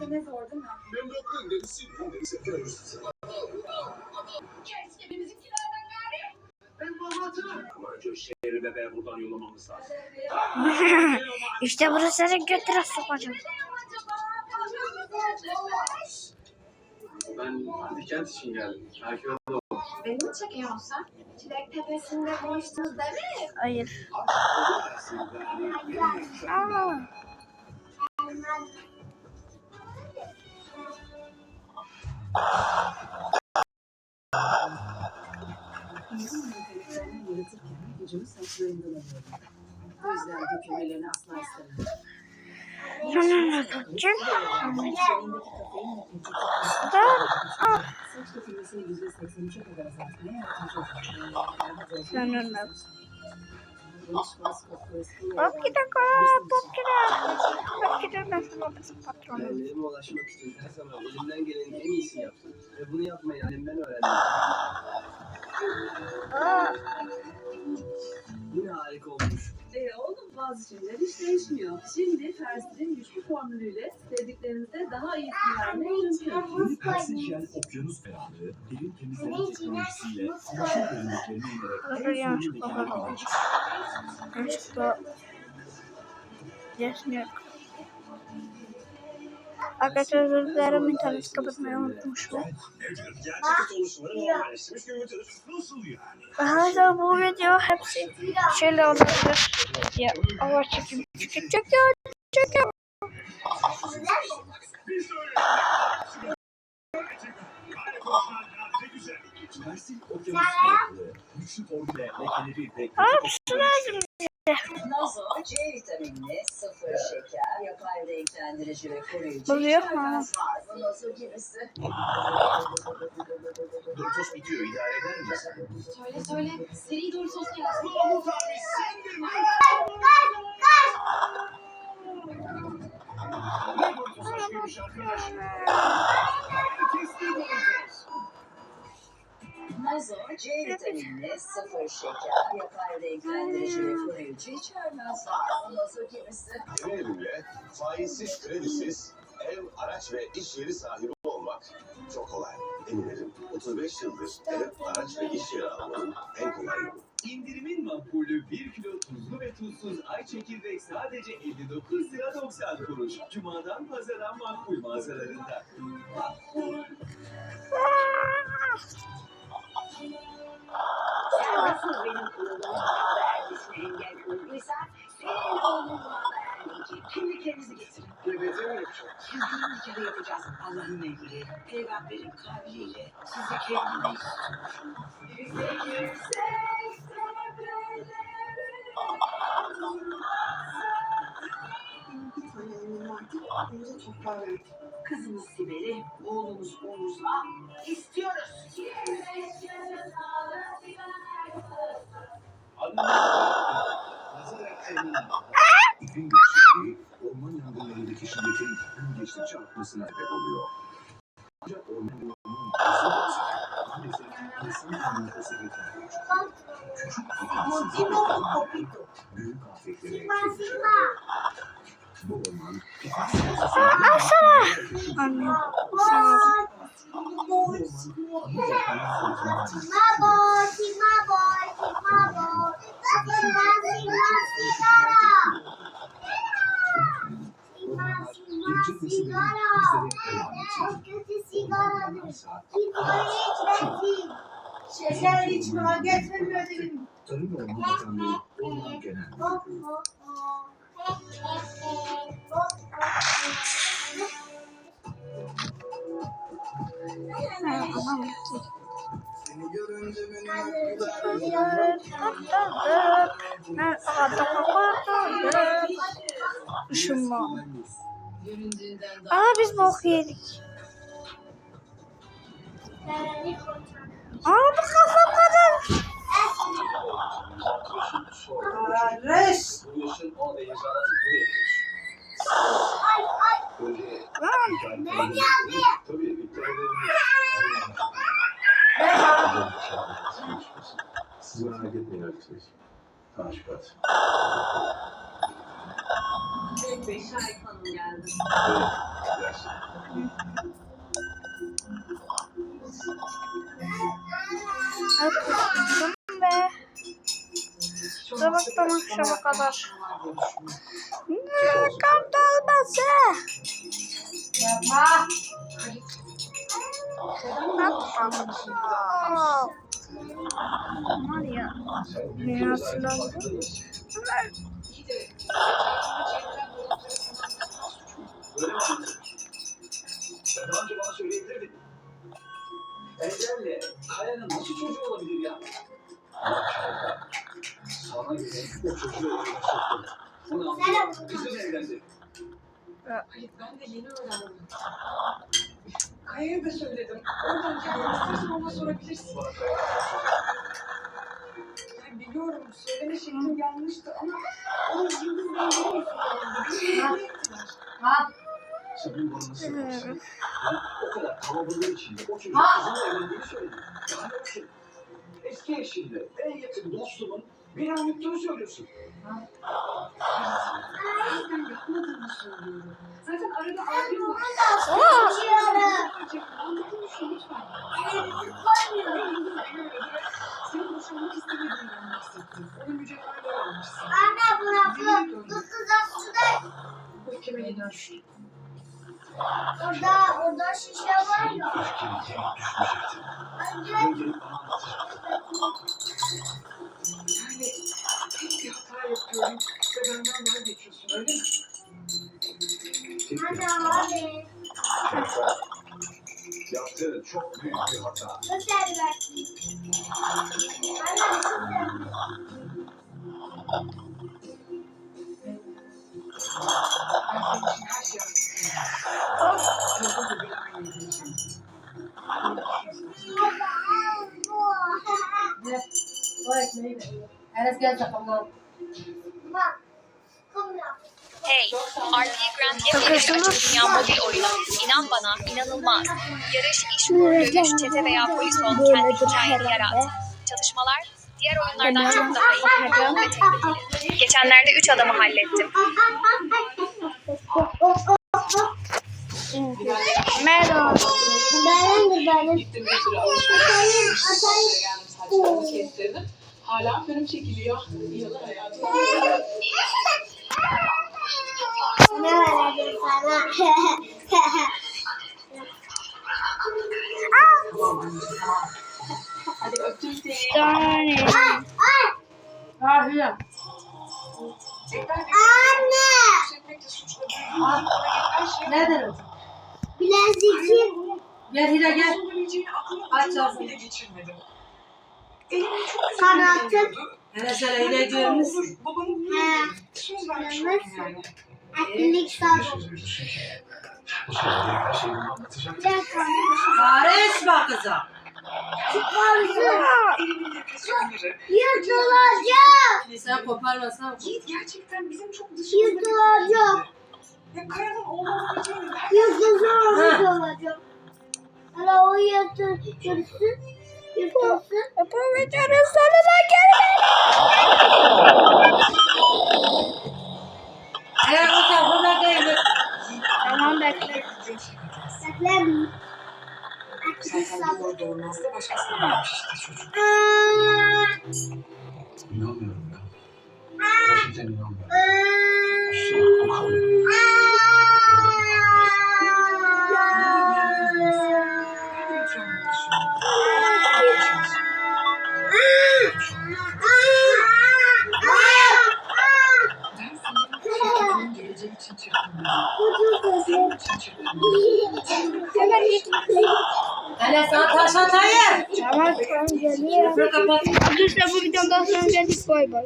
Da ne zor değil mi? Ben de okuyun derisi. Derisi yapıyoruz. Ben babatım. Aman şehri bebeği buradan yollamamız lazım. işte burası da götüre sokacağım. Ben Atikent için geldim. Belki o da olur. Beni mi çekiyorsun? Çilek tepesinde buluştunuz değil mi? Hayır. Aslında Aa. Karakterlerini yaratırken gücümü saçlarından alıyorum. O yüzden dökülmelerini asla istemem. Saç dökülmesini %83'e kadar azaltmaya yardımcı olur. Sonra ne yapacak? Geniş vaskos kolesterol Bak bir dakika. Bak bir dakika. Bak bir dakika. Nasıl babası patronu? Hayallerime ulaşmak için her zaman elimden gelenin en iyisini yaptım. Ve bunu yapmayı annemden öğrendim. Aa. Yine harika olmuş. Ee, oğlum bazı şeyler hiç değişmiyor. Şimdi Fers'in güçlü formülüyle sevdiklerinize daha iyisini vermek mümkün. Yeni Persijel Okyanus Ferahlığı, derin temizleme teknolojisiyle güneşin derinliklerine inerek en sorunlu mekanı bakmadım. çıkar. Yanlışlıkla. Arkadaşlar özür dilerim. İnternet kapatmayı unutmuşum. Arkadaşlar bu video hepsi şeyle olabilir. Ya Allah çekim. Çekim lekeleri ve Aa su lazım. Nazo, C vitaminli, sıfır şeker, yapay renklendirici ve koruyucu. Var. Bu Nazo gerisi. Doritos bitiyor, idare eder misin? Söyle söyle. Seri Doritos gelsin. Mahmut abi C vitaminli, sıfır şeker, yapay renklendirici ve koruyucu. içermez gerisi. Yeni evimle faizsiz, kredisiz ev, araç ve iş yeri sahibi olmak çok kolay. Eminim 35 yıldır ev, araç ve iş yeri almanın en kolay yolu. İndirimin makbulü 1 kilo tuzlu ve tuzsuz ay çekirdek sadece 59 lira 90 kuruş. Cumadan pazara makbul mağazalarında. Nasıl benim oğlumun habercisine engel koyduysan senin oğlunun haberleyecek. Şimdi kendinizi getirin. Gebete mi yapacağım? Kendini bir kere yapacağız Allah'ın emri, peygamberin kavliyle sizi kendine Bir Kızımız Sibel'i, oğlumuz Oğuz'la istiyoruz. Orman yangınlarındaki şiddetin gün geçtikçe artmasına sebep oluyor. Ancak orman maalesef insan sebepler mevcut. Küçük bir büyük afetlere. Bu orman, Alsana. Anne. Sağ ol. bu orman, ancak hayat fırtınası Sigma boy, Daha Aa biz bok yedik. Aa bu kafam kadar. Barış! Bu Kustum be. Sabahtan akşama kadar. Ne kart olması? Yapma. Aa. Var ya. Mi anladın? Ya daha önce bana söyleyebilirdin. Engel'le Kaya'nın nasıl çocuğu olabilir ya? Sana göre o çocuğu evine soktu. Onu anlıyor. Kızım evlendi. Hayır ben de yeni öğrendim. Kaya'ya da söyledim. Oradan önce istersen ona sorabilirsin. Ben biliyorum söyleme şeklim yanlıştı ama onun Yıldız Bey'in yüzünden Beni mutlu ettiler. Yaparsın? O kadar kalabalığın içinde o çocuk kızımla evlendiğini söyledi. Daha ne olsun? Eski eşimle en yakın dostumun beni unuttuğunu söylüyorsun. Zaten arada abim Orada, orada şişe var düşmeyecektin. Önce. Yani tek bir hata yapıyorum ve benden vazgeçiyorsun öyle mi? Hata. abi. Yaptığın çok büyük bir hata. Göster bakayım. Anne göster. Enes gel. Hey, RP Grand bir açık dünya mobil oyunu. İnan bana, inanılmaz. Yarış, iş, dövüş, çete veya polis ol kendi hikayeni yarat. Çalışmalar diğer oyunlardan çok daha iyi ve tehlikeli. Geçenlerde 3 adamı hallettim. Merhaba. Benim de benim. Gittim bir süre Hala fönüm çekiliyor. Hayatım. Ne sana? Tamam anneciğim tamam. Hadi öptüm seni. Tane. Ha Anne. Nedir o? Bilezikim. Gel Hira gel. ucundan ağzını. bile geçirmedim. Elime çok güzel Sanatın. geliyordu. Enes hele Hira görmüş. Olur, babamın bunu He. söz vermiş oldum yani. Akıllık sağlık. Bu söylediğin her şeyi anlatacak. Bir dakika. Karışma kıza. Çıkarsın. Elimin depresyonları. Yırtılacak. Sen koparmasan. Yiğit gerçekten bizim çok dışımızda Yırtılacak. Ya olabileceğini ben Yırtılacak. Yırtılacak. Hala o yırtıl. Yırtılsın. Bu videonun sonuna geldik. O tarafına değil. Tamam bekle. Bekle zaten sağlık. doğru olmaz da başkasına vermiş işte çocuk. İnanmıyorum ya. Gerçekten inanmıyorum. aa, Kusura Arkadaşlar bu videodan sonra geldik. Bay bay.